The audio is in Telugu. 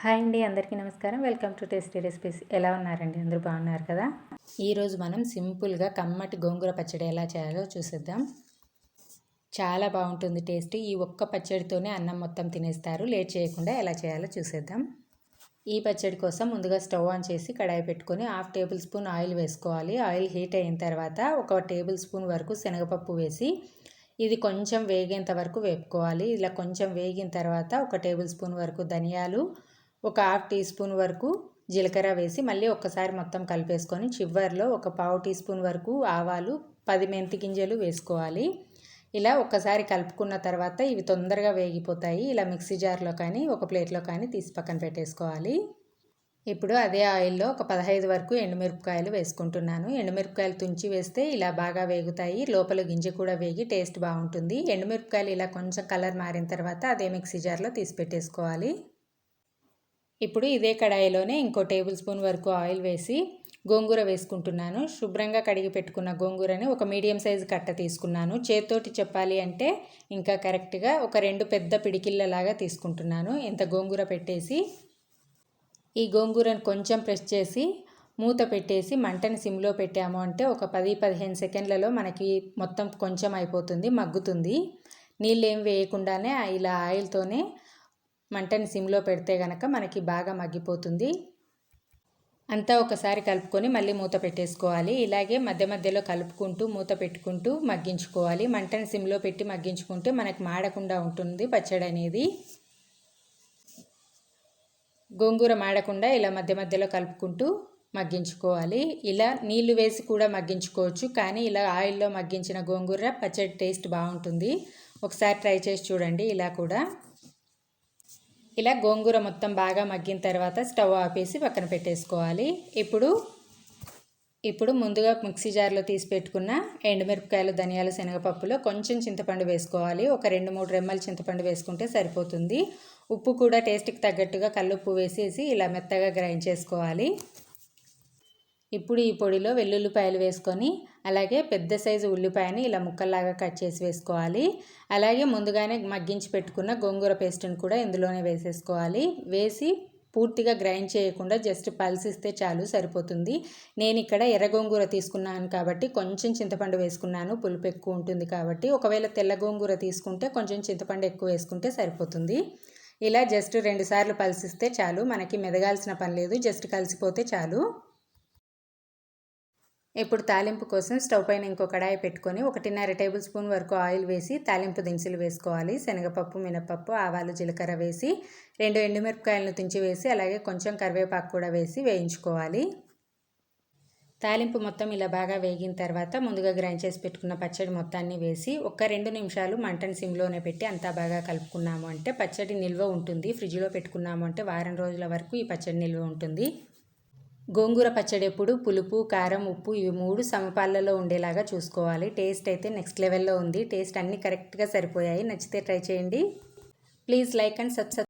హాయ్ అండి అందరికీ నమస్కారం. Welcome to tasty recipes. ఎలా ఉన్నారండి? అందరూ బాగున్నారు కదా? ఈరోజు మనం సింపుల్గా కమ్మటి గోంగూర పచ్చడి ఎలా చేయాలో చూసేద్దాం. చాలా బాగుంటుంది టేస్ట్. ఈ ఒక్క పచ్చడితోనే అన్నం మొత్తం తినేస్తారు. లేట్ చేయకుండా ఎలా చేయాలో చూసేద్దాం. ఈ పచ్చడి కోసం ముందుగా స్టవ్ ఆన్ చేసి కడాయి పెట్టుకొని హాఫ్ టేబుల్ స్పూన్ ఆయిల్ వేసుకోవాలి. ఆయిల్ హీట్ అయిన తర్వాత ఒక టేబుల్ స్పూన్ వరకు శనగపప్పు వేసి ఇది కొంచెం వేగేంత వరకు వేపుకోవాలి. ఇలా కొంచెం వేగిన తర్వాత ఒక టేబుల్ స్పూన్ వరకు ధనియాలు ఒక హాఫ్ టీ స్పూన్ వరకు జీలకర్ర వేసి మళ్ళీ ఒక్కసారి మొత్తం కలిపేసుకొని చివరిలో ఒక పావు టీ స్పూన్ వరకు ఆవాలు పది మెంతి గింజలు వేసుకోవాలి. ఇలా ఒక్కసారి కలుపుకున్న తర్వాత ఇవి తొందరగా వేగిపోతాయి. ఇలా మిక్సీ జార్లో కానీ ఒక ప్లేట్లో కానీ తీసి పక్కన పెట్టేసుకోవాలి. ఇప్పుడు అదే ఆయిల్లో ఒక పదహైదు వరకు ఎండుమిరపకాయలు వేసుకుంటున్నాను. ఎండుమిరపకాయలు తుంచి వేస్తే ఇలా బాగా వేగుతాయి. లోపల గింజ కూడా వేగి టేస్ట్ బాగుంటుంది. ఎండుమిరపకాయలు ఇలా కొంచెం కలర్ మారిన తర్వాత అదే మిక్సీ జార్లో తీసి పెట్టేసుకోవాలి. ఇప్పుడు ఇదే కడాయిలోనే ఇంకో టేబుల్ స్పూన్ వరకు ఆయిల్ వేసి గోంగూర వేసుకుంటున్నాను. శుభ్రంగా కడిగి పెట్టుకున్న గోంగూరని ఒక మీడియం సైజు కట్ట తీసుకున్నాను. చేత్తోటి చెప్పాలి అంటే ఇంకా కరెక్ట్గా ఒక రెండు పెద్ద పిడికిళ్ళలాగా తీసుకుంటున్నాను. ఇంత గోంగూర పెట్టేసి ఈ గోంగూరను కొంచెం ప్రెస్ చేసి మూత పెట్టేసి మంటని సిమ్లో పెట్టాము అంటే ఒక పది పదిహేను సెకండ్లలో మనకి మొత్తం కొంచెం అయిపోతుంది మగ్గుతుంది. నీళ్ళు ఏం వేయకుండానే ఇలా ఆయిల్తోనే మంటని సిమ్లో పెడితే కనుక మనకి బాగా మగ్గిపోతుంది. అంతా ఒకసారి కలుపుకొని మళ్ళీ మూత పెట్టేసుకోవాలి. ఇలాగే మధ్య మధ్యలో కలుపుకుంటూ మూత పెట్టుకుంటూ మగ్గించుకోవాలి. మంటని సిమ్లో పెట్టి మగ్గించుకుంటే మనకి మాడకుండా ఉంటుంది పచ్చడి అనేది. గోంగూర మాడకుండా ఇలా మధ్య మధ్యలో కలుపుకుంటూ మగ్గించుకోవాలి. ఇలా నీళ్ళు వేసి కూడా మగ్గించుకోవచ్చు. కానీ ఇలా ఆయిల్లో మగ్గించిన గోంగూర పచ్చడి టేస్ట్ బాగుంటుంది. ఒకసారి ట్రై చేసి చూడండి. ఇలా కూడా ఇలా గోంగూర మొత్తం బాగా మగ్గిన తర్వాత స్టవ్ ఆపేసి పక్కన పెట్టేసుకోవాలి. ఇప్పుడు ఇప్పుడు ముందుగా మిక్సీ జార్లో తీసి పెట్టుకున్న ఎండుమిరపకాయలు ధనియాలు శనగపప్పులో కొంచెం చింతపండు వేసుకోవాలి. ఒక రెండు మూడు రెమ్మలు చింతపండు వేసుకుంటే సరిపోతుంది. ఉప్పు కూడా టేస్ట్కి తగ్గట్టుగా కల్లుప్పు వేసేసి ఇలా మెత్తగా గ్రైండ్ చేసుకోవాలి. ఇప్పుడు ఈ పొడిలో వెల్లుల్లిపాయలు వేసుకొని అలాగే పెద్ద సైజు ఉల్లిపాయని ఇలా ముక్కల్లాగా కట్ చేసి వేసుకోవాలి. అలాగే ముందుగానే మగ్గించి పెట్టుకున్న గోంగూర పేస్ట్ని కూడా ఇందులోనే వేసేసుకోవాలి. వేసి పూర్తిగా గ్రైండ్ చేయకుండా జస్ట్ పల్సిస్తే చాలు సరిపోతుంది. నేను ఇక్కడ ఎర్ర గోంగూర తీసుకున్నాను కాబట్టి కొంచెం చింతపండు వేసుకున్నాను. పులుపు ఎక్కువ ఉంటుంది కాబట్టి ఒకవేళ తెల్ల గోంగూర తీసుకుంటే కొంచెం చింతపండు ఎక్కువ వేసుకుంటే సరిపోతుంది. ఇలా జస్ట్ రెండుసార్లు పల్సిస్తే చాలు. మనకి మెదగాల్సిన పని లేదు. జస్ట్ కలిసిపోతే చాలు. ఇప్పుడు తాలింపు కోసం స్టవ్ పైన ఇంకో కడాయి పెట్టుకొని ఒకటిన్నర టేబుల్ స్పూన్ వరకు ఆయిల్ వేసి తాలింపు దినుసులు వేసుకోవాలి. శనగపప్పు మినపప్పు ఆవాలు జీలకర్ర వేసి రెండు ఎండుమిరపకాయలను తుంచి వేసి అలాగే కొంచెం కరివేపాకు కూడా వేసి వేయించుకోవాలి. తాలింపు మొత్తం ఇలా బాగా వేగిన తర్వాత ముందుగా గ్రైండ్ చేసి పెట్టుకున్న పచ్చడి మొత్తాన్ని వేసి ఒక్క రెండు నిమిషాలు మంటను సిమ్లోనే పెట్టి అంతా బాగా కలుపుకున్నాము అంటే పచ్చడి నిల్వ ఉంటుంది. ఫ్రిడ్జ్లో పెట్టుకున్నాము అంటే వారం రోజుల వరకు ఈ పచ్చడి నిల్వ ఉంటుంది. గోంగూర పచ్చడి ఎప్పుడు పులుపు కారం ఉప్పు ఇవి మూడు సమపాలలో ఉండేలాగా చూసుకోవాలి. టేస్ట్ అయితే నెక్స్ట్ లెవెల్లో ఉంది. టేస్ట్ అన్నీ కరెక్ట్గా సరిపోయాయి. నచ్చితే ట్రై చేయండి. Please like and subscribe